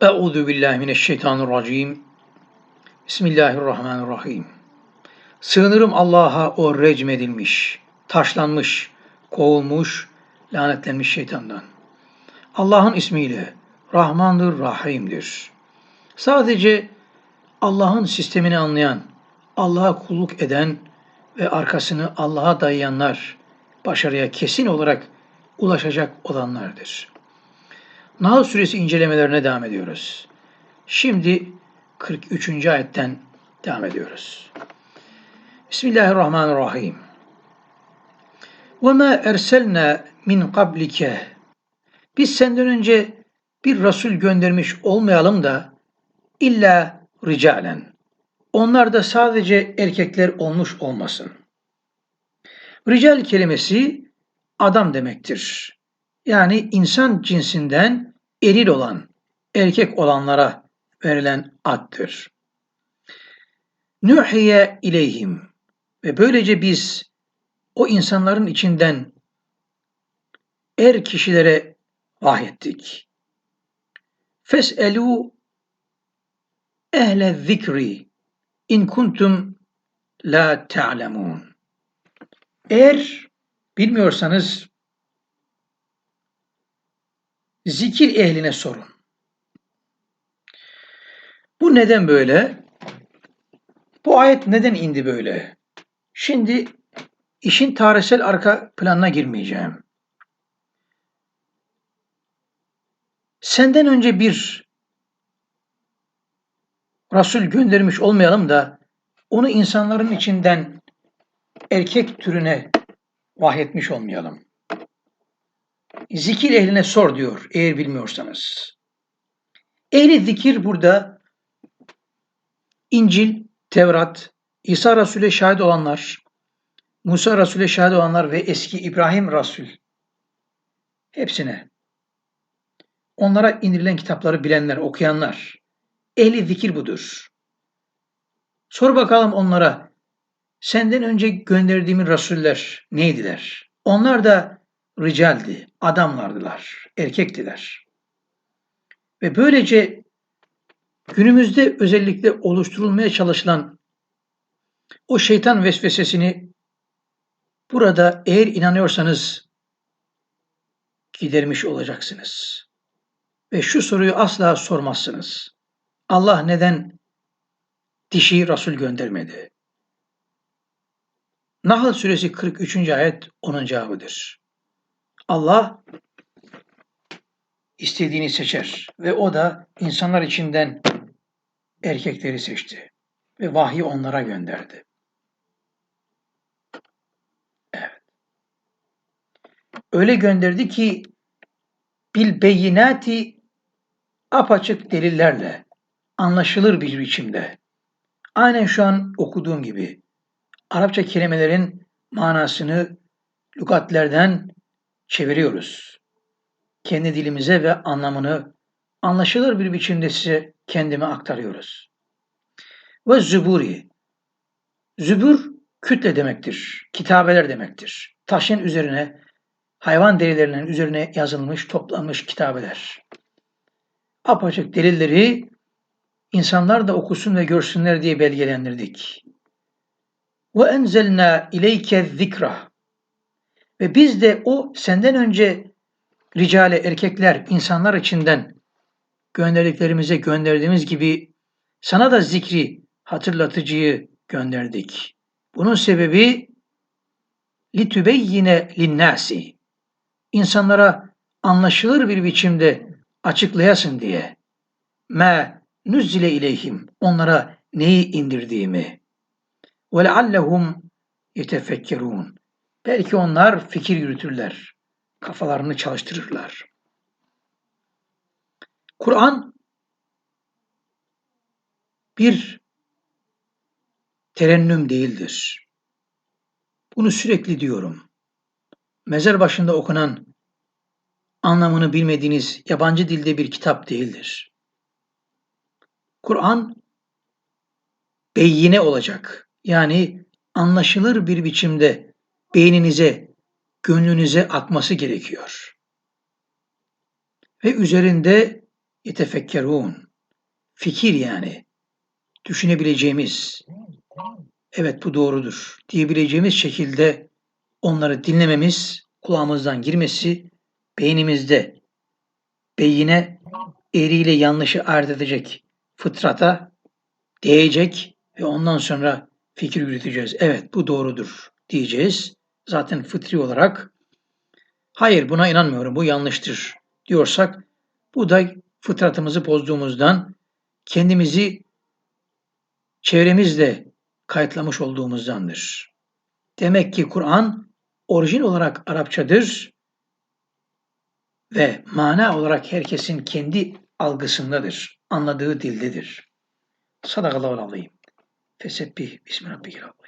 Euzu billahi mineşşeytanirracim. Bismillahirrahmanirrahim. Sığınırım Allah'a o recmedilmiş, taşlanmış, kovulmuş, lanetlenmiş şeytandan. Allah'ın ismiyle Rahmandır, Rahim'dir. Sadece Allah'ın sistemini anlayan, Allah'a kulluk eden ve arkasını Allah'a dayayanlar başarıya kesin olarak ulaşacak olanlardır. Nahl suresi incelemelerine devam ediyoruz. Şimdi 43. ayetten devam ediyoruz. Bismillahirrahmanirrahim. وَمَا اَرْسَلْنَا min qablike. Biz senden önce bir Resul göndermiş olmayalım da illa ricalen. Onlar da sadece erkekler olmuş olmasın. Rical kelimesi adam demektir. Yani insan cinsinden eril olan, erkek olanlara verilen addır. Nuhiye ileyhim ve böylece biz o insanların içinden er kişilere vahyettik. Fes'elu ehle zikri in kuntum la ta'lemun. Eğer bilmiyorsanız zikir ehline sorun. Bu neden böyle? Bu ayet neden indi böyle? Şimdi işin tarihsel arka planına girmeyeceğim. Senden önce bir Resul göndermiş olmayalım da onu insanların içinden erkek türüne vahyetmiş olmayalım. Zikir ehline sor diyor eğer bilmiyorsanız. Ehli zikir burada İncil, Tevrat, İsa Resul'e şahit olanlar, Musa Resul'e şahit olanlar ve eski İbrahim Resul hepsine onlara indirilen kitapları bilenler, okuyanlar ehli zikir budur. Sor bakalım onlara senden önce gönderdiğimin rasuller neydiler? Onlar da ricaldi, adamlardılar, erkektiler. Ve böylece günümüzde özellikle oluşturulmaya çalışılan o şeytan vesvesesini burada eğer inanıyorsanız gidermiş olacaksınız. Ve şu soruyu asla sormazsınız. Allah neden dişi Resul göndermedi? Nahl suresi 43. ayet onun cevabıdır. Allah istediğini seçer ve o da insanlar içinden erkekleri seçti ve vahyi onlara gönderdi. Evet. Öyle gönderdi ki bil beyinati apaçık delillerle anlaşılır bir biçimde. Aynen şu an okuduğum gibi Arapça kelimelerin manasını lügatlerden çeviriyoruz. Kendi dilimize ve anlamını anlaşılır bir biçimde size kendime aktarıyoruz. Ve züburi. Zübur kütle demektir. Kitabeler demektir. Taşın üzerine, hayvan derilerinin üzerine yazılmış, toplanmış kitabeler. Apaçık delilleri insanlar da okusun ve görsünler diye belgelendirdik. Ve enzelna ileyke zikra. Ve biz de o senden önce ricale erkekler insanlar içinden gönderdiklerimize gönderdiğimiz gibi sana da zikri hatırlatıcıyı gönderdik. Bunun sebebi litübeyyine linnâsi insanlara anlaşılır bir biçimde açıklayasın diye. Me nüzzile ileyhim onlara neyi indirdiğimi ve leallehum yetefekkerun Belki onlar fikir yürütürler, kafalarını çalıştırırlar. Kur'an bir terennüm değildir. Bunu sürekli diyorum. Mezar başında okunan anlamını bilmediğiniz yabancı dilde bir kitap değildir. Kur'an beyine olacak. Yani anlaşılır bir biçimde beyninize, gönlünüze akması gerekiyor. Ve üzerinde yetefekkerun. Fikir yani. Düşünebileceğimiz, evet bu doğrudur diyebileceğimiz şekilde onları dinlememiz, kulağımızdan girmesi, beynimizde beyine eğriyle yanlışı ayırt edecek fıtrata değecek ve ondan sonra fikir yürüteceğiz. Evet bu doğrudur diyeceğiz. Zaten fıtri olarak hayır buna inanmıyorum bu yanlıştır diyorsak bu da fıtratımızı bozduğumuzdan kendimizi çevremizle kayıtlamış olduğumuzdandır. Demek ki Kur'an orijin olarak Arapçadır ve mana olarak herkesin kendi algısındadır, anladığı dildedir. Sadakallahu aleyhi. Fesebbih bismi rabbikal